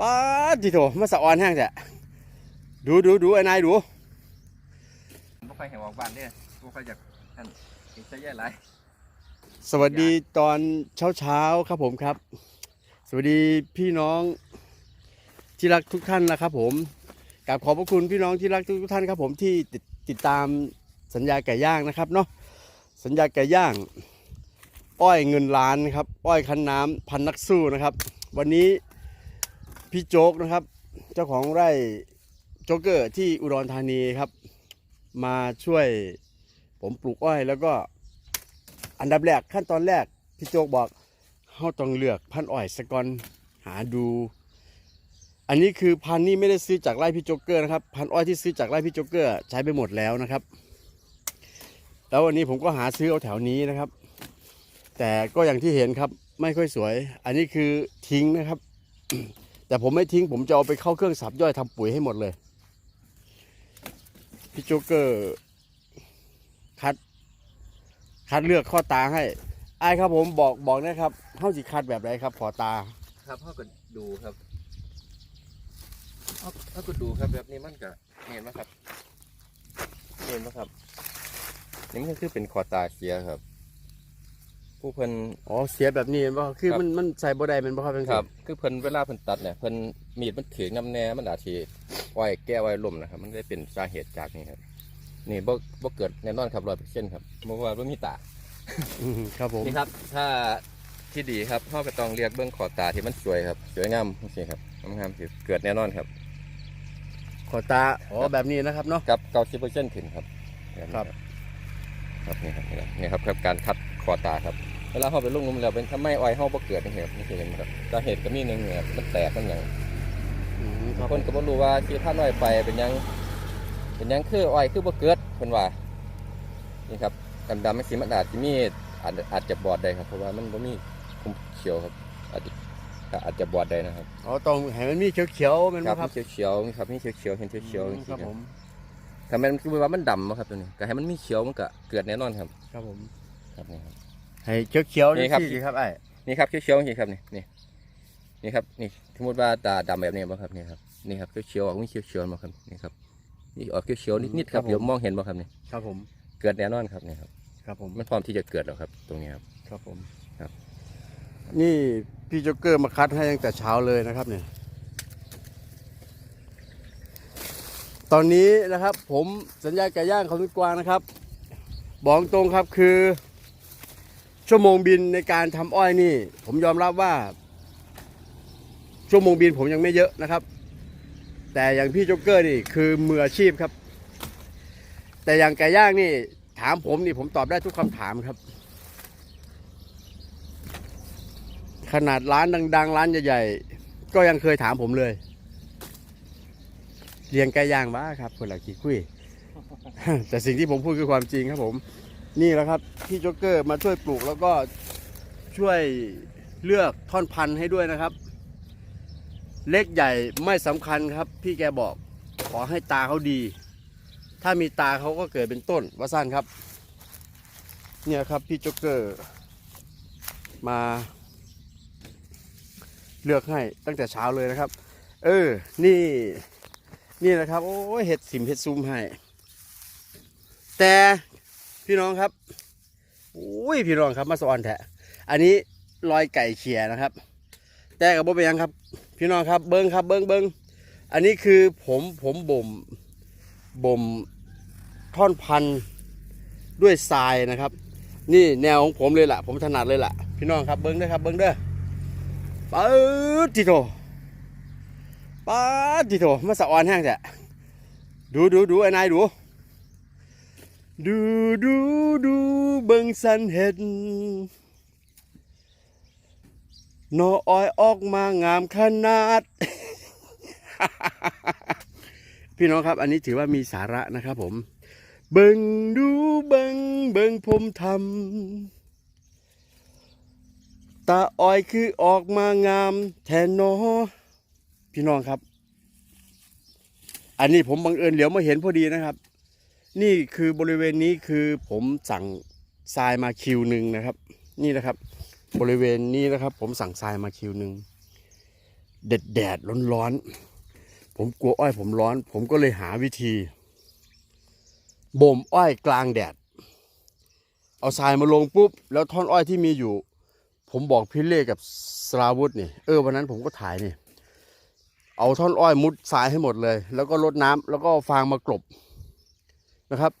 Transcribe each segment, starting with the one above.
ป้าดจิโถมาสะออนแห้งจ้ะดูดูดูไอ้นายดูบ่ค่อยเห็นออกบ้านเนี่ยบ่ค่อยอยากอันเห็นใช้ใหญ่หลายสวัสดีตอนเช้าเช้าๆครับผมครับ สวัสดีพี่น้องที่รักทุกท่านนะครับ ผมกราบขอบพระคุณพี่น้องที่รักทุกท่านครับ ผมที่ติดติดตามสัญญาไก่ย่างนะครับเนาะสัญญาไก่ย่าง อ้อยเงินล้านนะครับ อ้อยคันน้ำพันนักสู้นะครับ วันนี้ พี่โจ๊กนะครับ เจ้าของไร่โจ๊กเกอร์ที่อุดรธานีครับ มาช่วยผมปลูกอ้อย แล้วก็อันดับแรกขั้นตอนแรกพี่โจ๊กบอกเขาต้องเลือกพันธุ์อ้อยสกอนหาดู อันนี้คือพันธุ์นี่ไม่ได้ซื้อจากไร่พี่โจ๊กเกอร์นะครับพันธุ์อ้อยที่ซื้อจากไร่พี่โจ๊กเกอร์ใช้ไปหมดแล้วนะครับ แล้ววันนี้ผมก็หาซื้อเอาแถวนี้นะครับ แต่ก็อย่างที่เห็นครับไม่ค่อยสวย อันนี้คือทิ้งนะครับ แต่ผมไม่ทิ้งผมจะเอาไปเข้าเครื่องสับย่อยทำปุ๋ยให้หมดเลย พี่โจ๊กเกอร์คัด คัดเลือกข้อตาให้ไอ้ครับผมบอกบอกนะครับเข้าสิคัดแบบไหนครับขอตา ครับเฮาก็ดูครับเฮาเฮาก็ดูครับแบบนี้มันก็เห็นไหมครับเห็นไหมครับนี่มันคือเป็นคอตาเสียครับ ผู้เพิ่นอ๋อเสียแบบนี้เห็นป่ะคือครับมันมันใส่บ่ได้เป็นป่ะครับเป็นครับ คือเพิ่นเวลาเพิ่นตัดเนี่ยเพิ่นมีดมันถือน้ำแน่มันอาจสิไว้แก้ไว้ล่มนะครับ มันได้เป็นสาเหตุจากนี้ครับ นี่บ่บ่เกิดแน่นอนครับ100%ครับเพราะว่าบ่มีตา อืมครับผม นี่ครับ ถ้าที่ดีครับพ่อก็ต้องเรียกเบื้องขอตาที่มันสวยครับ สวยงามโอเคครับงามๆคือเกิดแน่นอนครับ ขอตาอ๋อแบบนี้นะครับเนาะ กับเก้าสิบเปอร์เซ็นต์ขึ้นครับแนี้ครับครับนี่ครับนี่ครับครับการคัดคอตาครับ เวลาเขาไปลงนมแล้วเป็นทำไมอ้อยเขาบ่เกิดนี่ครับนี่คือเห็นไหมครับสาเหตุก็มีหนึ่งเนี่ยมันแตกมันอย่างอืมครับคนก็บ่รู้ว่าที่ท่านอ้อยไปเป็นหยัง เป็นหยังคืออ้อยคือบ่เกิดคนว่านี่ครับดำดำๆไม่สีมันอาจจะมีอาจอาจจะบอดได้ครับเพราะว่ามันบ่มีคุมเขียวครับ อาจจะอาจจะบอดได้นะครับอ๋อต้องให้มันมีเขียวๆแมันครับ่บครับมีเขียวๆนี่ครับมีเขียวๆเห็นเขียวๆอืนี่มครับผมถ้ามันคือว่ามันดำอะครับตัวนี้ก็ให้มันมีเขียวมันก็เกิดแน่นอนครับ ครับผมครับนี่ครับ ให้เขียวๆนี่นี่ครับสิครับไอ้นี่ครับเขียวๆนี่ครับนี่นี่นี่ครับนี่สมมติว่าตาดำแบบนี้บ่ครับนี่ครับนี่ครับเขียวๆออกมีเขียวๆมาครับนี่ครับนี่ออกเขียวๆนิดๆครับเดี๋ยวมองเห็นบ่ครับนี่ครับผมเกิดแน่นอนครับนี่ครับครับผมมันพร้อมที่จะเกิดแล้วครับ ตรงนี้ครับครับผมครับ นี่พี่โจ๊กเกอร์มาคัดให้ตั้งแต่เช้าเลยนะครับเนี่ยตอนนี้นะครับผมสัญญาไก่ย่างของนุชกวางนะครับ บอกตรงครับคือ ชั่วโมงบินในการทำอ้อยนี่ ผมยอมรับว่า ชั่วโมงบินผมยังไม่เยอะนะครับ แต่อย่างพี่โจ๊กเกอร์นี่คือมืออาชีพครับ แต่อย่างไก่ย่างนี่ ถามผมนี่ผมตอบได้ทุกคำถามครับ ขนาดร้านดัง ๆ ร้านใหญ่ๆก็ยังเคยถามผมเลยเลี้ยงไก่ย่างบ้าครับคนละกี่คุยแต่สิ่งที่ผมพูดคือความจริงครับผม นี่แหละครับพี่โจ๊กเกอร์มาช่วยปลูกแล้วก็ช่วยเลือกท่อนพันธุ์ให้ด้วยนะครับ เล็กใหญ่ไม่สำคัญครับ พี่แกบอกขอให้ตาเขาดี ถ้ามีตาเขาก็เกิดเป็นต้นว่าสั้นครับ เนี่ยครับพี่โจ๊กเกอร์มาเลือกให้ตั้งแต่เช้าเลยนะครับ เออ นี่ นี่นะครับ โอ้เห็ดสิมเห็ดซุ่มให้ แต่ พี่น้องครับโอ้ยพี่น้องครับมาสอนแทะอันนี้รอยไก่เขียนะครับ แต่กับโบเป็นยังครับ พี่น้องครับเบิ้งครับเบิ้งเบิ้งอันนี้คือผมผมบ่มบ่มท่อนพันด้วยทรายนะครับ นี่แนวของผมเลยล่ะ ผมถนัดเลยล่ะ พี่น้องครับเบิ้งเด้อครับเบิ้งเด้อป๊าดจิโตป๊าดจิโตมาสะออนแห้งจ้ะดูดูดูไอ้นายดู ดูดูดูเบิ่งสันเห็ดหนออ้อยออกมางามขนาด พี่น้องครับ อันนี้ถือว่ามีสาระนะครับผม เบิ่งดูเบิ่งเบิ่งผมทำตาอ้อยคือออกมางามแทนนอพี่น้องครับ อันนี้ผมบังเอิญเหลียวมาเห็นพอดีนะครับ นี่คือบริเวณนี้คือผมสั่งทรายมาคิวหนึ่งนะครับ นี่นะครับ บริเวณนี้นะครับ ผมสั่งทรายมาคิวหนึ่งแดดแดดร้อนร้อนๆผมกลัวอ้อยผมร้อน ผมก็เลยหาวิธีบ่มอ้อยกลางแดด เอาทรายมาลงปุ๊บ แล้วท่อนอ้อยที่มีอยู่ ผมบอกพี่เล่กับสราวุธนี่เออวันนั้นผมก็ถ่ายนี่เอาท่อนอ้อยมุดทรายให้หมดเลย แล้วก็รดน้ำแล้วก็ฟางมากลบ นะครับ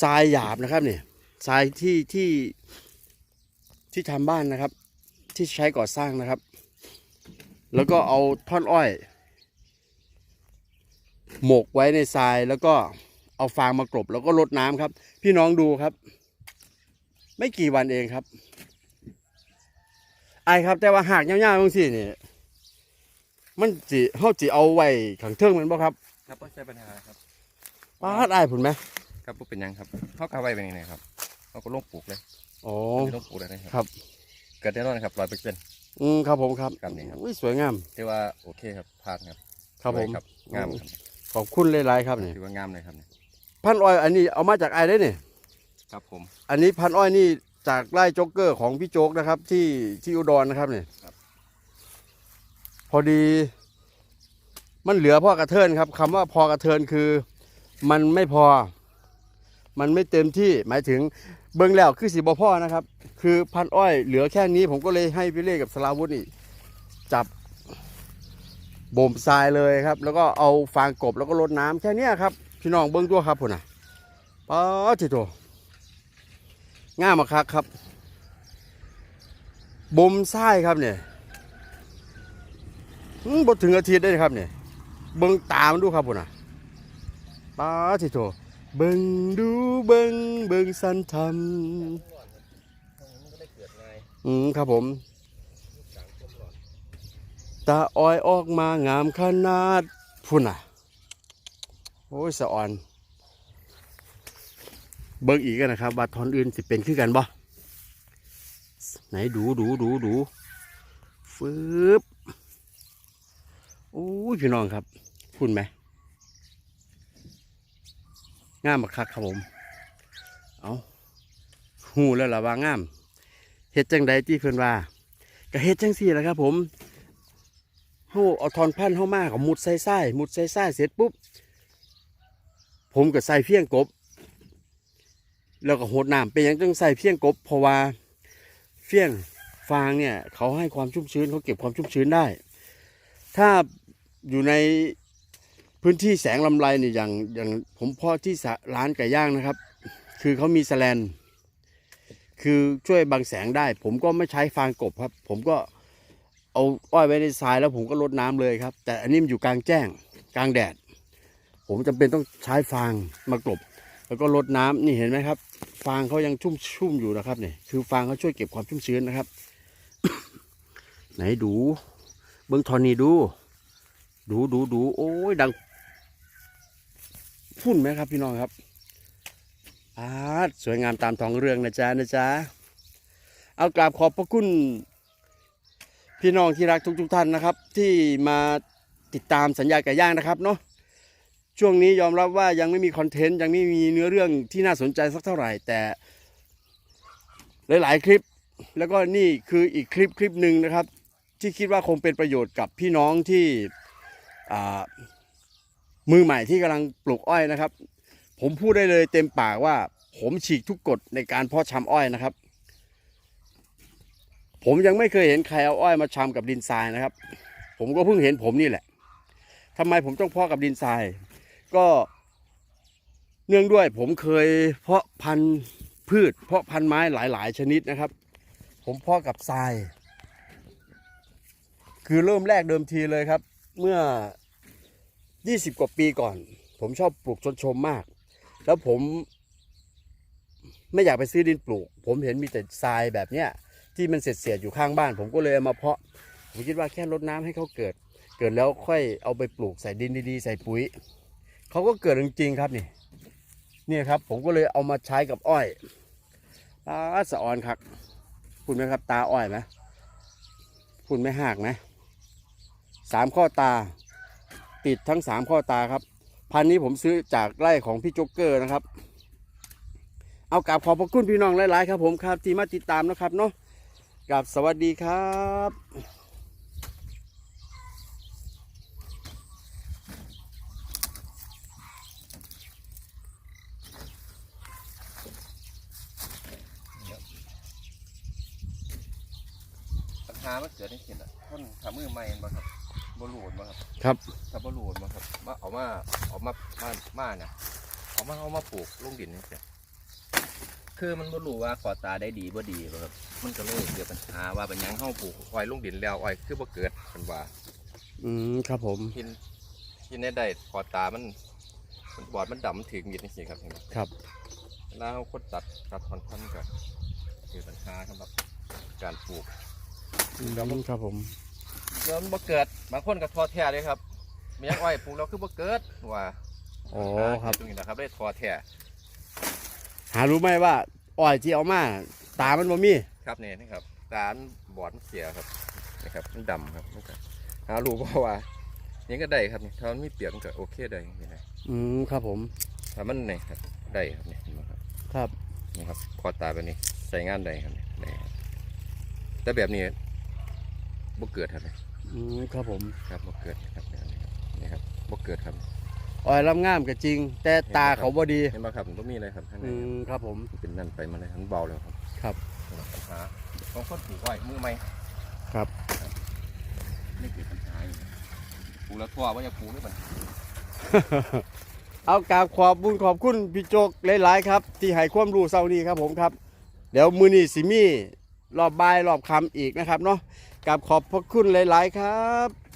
ทรายหยาบนะครับเนี่ยทรายที่ที่ที่ทำบ้านนะครับ ที่ใช้ก่อสร้างนะครับ แล้วก็เอาท่อนอ้อย หมกไว้ในทรายแล้วก็เอาฟางมากลบแล้วก็รดน้ำครับ พี่น้องดูครับ ไม่กี่วันเองครับไอครับ แต่ว่าหากยาวๆบางสิเนี่ยมันจิเฮาจิเอาไว้ขังเทิงมันบ่ครับ ครับบ่ใช่ปัญหาครับ ป้าดไอายผุนไหมครับบ่เป็นหยังครับเขาก็เอาไว้เป็นยังไงครับเขาก็ลงปลูกเลยอ๋อลงปลูกเลยนะครับครับ เกิดแน่นอนครับร้อยเปอร์เซ็นต์ อืมครับผมครับครับนี่ครับ อุ้ยสวยงามถือว่าโอเคครับผ่านครับครับผม สวยครับงามครับขอบคุณหลายๆครับนี่ถือว่างามเลยครับเนี่ยพันอ้อยอันนี้เอามาจากไอได้เนี่ยครับผม อันนี้พันอ้อยนี่จากไร่โจ๊กเกอร์ของพี่โจ๊กนะครับ ที่ที่อุดรนะครับเนี่ยพอดี มันเหลือพ่อกระเทินครับคำว่าพอกระเทินคือ มันไม่พอ มันไม่เต็มที่หมายถึงเบิ้งแล้วคือสีบอพ่อนะครับ คือพันอ้อยเหลือแค่นี้ ผมก็เลยให้พี่เล่กับสลาวุธนี่จับบ่มทรายเลยครับ แล้วก็เอาฟางกบแล้วก็รดน้ำแค่นี้ครับ พี่น้องเบิ้งตัวครับพุ่นน่ะป้าจิโตง่ามมาคักครับบ่มไส้ครับเนี่ยบดถึงอาทิตย์ได้ครับเนี่ยเบิ้งตามดูครับพุ่นน่ะ ป้าทิโตเบิ้งดูเบิ้งเบิ้งสันทำอืมครับผม ตาอ้อยออกมางามขนาดพุ่นน่ะ โอ้ยสะอ่อน เบิ่งอีกกันนะครับว่าทอนอื่นสิเป็นคือกันบ่ไหนดูดูดูดูฟืบโอ้ยพี่น้องครับพูดไหม งามบักคักครับผม เอาหูแล้วล่ะว่างามเฮ็ดจังใดที่เพิ่นว่าก็เฮ็ดจังสี่แหละครับ ผมเฮาเอาทอนพันธุ์เฮามาก็มุดใส่ไส้มุดใส่ไส้เสร็จปุ๊บ ผมก็ใส่เพียงกบ แล้วก็โหดน้ำเป็นอย่างต้องใส่เพียงกบ เพราะว่าเฟี้ยงฟางเนี่ย เขาให้ความชุ่มชื้นเขาเก็บความชุ่มชื้นได้ ถ้าอยู่ใน พื้นที่แสงลำไรเนี่ยอย่างอย่างผมพาะที่ร้านไก่ย่างนะครับ คือเขามีสแลน คือช่วยบังแสงได้ ผมก็ไม่ใช้ฟางกบครับ ผมก็เอาอ้อยไว้ในทรายแล้วผมก็รดน้ำเลยครับ แต่อันนี้มันอยู่กลางแจ้งกลางแดด ผมจำเป็นต้องใช้ฟางมากลบ แล้วก็รดน้ำนี่เห็นไหมครับ ฟางเขายังชุ่มชุ่มอยู่นะครับเนี่ยคือฟางเขาช่วยเก็บความชุ่มชื้นนะครับ ไหนดู เบิ้องทอนนี่ดู ดูดูดูโอ้ยดัง พุ่นไหมครับพี่น้องครับอาสวยงามตามท้องเรื่องนะจ๊ะนะจ๊ะเอากราบขอบพระคุณ พี่น้องที่รักทุกๆทท่านนะครับ ที่มาติดตามสัญญาไก่ย่างนะครับเนาะช่วงนี้ยอมรับว่ายังไม่มีคอนเทนต์ยังไม่มีเนื้อเรื่องที่น่าสนใจสักเท่าไหร่ แต่ หลาย ๆ คลิป แล้วก็นี่คืออีกคลิปคลิปหนึ่งนะครับ ที่คิดว่าคงเป็นประโยชน์กับพี่น้องที่อ่า มือใหม่ที่กำลังปลูกอ้อยนะครับ ผมพูดได้เลยเต็มปากว่า ผมฉีกทุกกฎในการเพาะชำอ้อยนะครับ ผมยังไม่เคยเห็นใครเอาอ้อยมาชำกับดินทรายนะครับ ผมก็เพิ่งเห็นผมนี่แหละทำไมผมต้องเพาะกับดินทราย ก็เนื่องด้วยผมเคยเพาะพันธุ์พืช เพาะพันธุ์ไม้หลาย ๆ ชนิดนะครับ ผมเพาะกับทราย คือเริ่มแรกเดิมทีเลยครับ เมื่อ 20 กว่าปีก่อน ผมชอบปลูกชนชมมาก แล้วผม ไม่อยากไปซื้อดินปลูก ผมเห็นมีแต่ทรายแบบเนี้ยที่มันเศษเสียอยู่ข้างบ้าน ผมก็เลยเอามาเพาะ ผมคิดว่าแค่รดน้ำให้เขาเกิด เกิดแล้วค่อยเอาไปปลูกใส่ดินดีๆ ใส่ปุ๋ยเขาก็เกิดจริงๆครับนี่เนี่ยครับ ผมก็เลยเอามาใช้กับอ้อยตาสะออนครับคุณไหมครับ ตาอ้อยไหมคุณไม่หักไหมสามข้อตา ติดทั้งสามข้อตาครับ พันนี้ผมซื้อจากไร่ของพี่โจ๊กเกอร์นะครับ เอากราบขอบพระคุณพี่น้องหลายๆครับผมครับที่มาติดตามนะครับเนาะกราบสวัสดีครับามันเกิดได้เห็นอะคนขามือใหม่เองบ่ครับ บ่รู้บ่ครับครับถ้าบ่รู้บ่ครับมาเอามาเอามามามาเนี่ยเอามาเอามาปลูกลงดินนี่เสียคือมันบ่รู้ว่าขอตาได้ดีบ่ดีบ่ครับ มันก็เลยเกิดปัญหาว่าเป็นหยังเฮาปลูกอ้อยลงดินแล้วอ้อยคือบ่เกิดเพิ่นว่า อืมครับผมกินกินได้ได้ขอตามันมันบอดมันดำมันถึงมีดนี่สิครับเห็นบ่ครับเวลาเราคนตัดตัดท่อนๆก็เกิดปัญหาสำหรับการปลูกอืมครับผม เดี๋ยวมันบ่เกิดบางคนก็ท้อแท้เลยครับมีหยังอ้อยปลูกแล้วคือบ่เกิดว่าอ๋อครับตรงนี้นะครับได้ท้อแท้หารู้ไหมว่าอ้อยที่เอามาตามันบ่มีครับนี่นะครับการบอดมันเสียครับนะครับมันดำครับมันก็หารู้เพราะว่านี่ก็ได้ครับนี่ถ้ามันมีเปียกมันก็โอเคได้นี่นะอืมครับผมถ้ามันนี่ครับได้ครับนี่เห็นไหมครับครับนี่ครับคอตาแบบนี้ใส่งานได้ครับนี่ได้ครับแต่แบบนี้บ่เกิดครับนี่ อืมครับผมครับบ่เกิดครับแบบนี้ครับนี่ครับบ่เกิดครับอ้อยลำงามก็จริง แต่ตาเขาบ่ดีเห็นบ่ครับมันบ่มีอะไรครับข้างในอืมครับผม มันเป็นนั่นไปมันเลยมันเบาแล้วครับครับ ปัญหาของคนปลูกอ้อยมือใหม่ครับนี่คือปัญหาอยู่ปลูกแล้วทั่วว่าจะปลูกหรือเปล่า เอากราบขอบบุญขอบคุณพี่โจกหลายๆครับ ที่ให้ความรู้เศร้านี้ครับผมครับ เดี๋ยวมือนี้สิมีรอบบ่ายรอบคำอีกนะครับเนาะ กับขอบพระคุณหลาย ๆ ครับ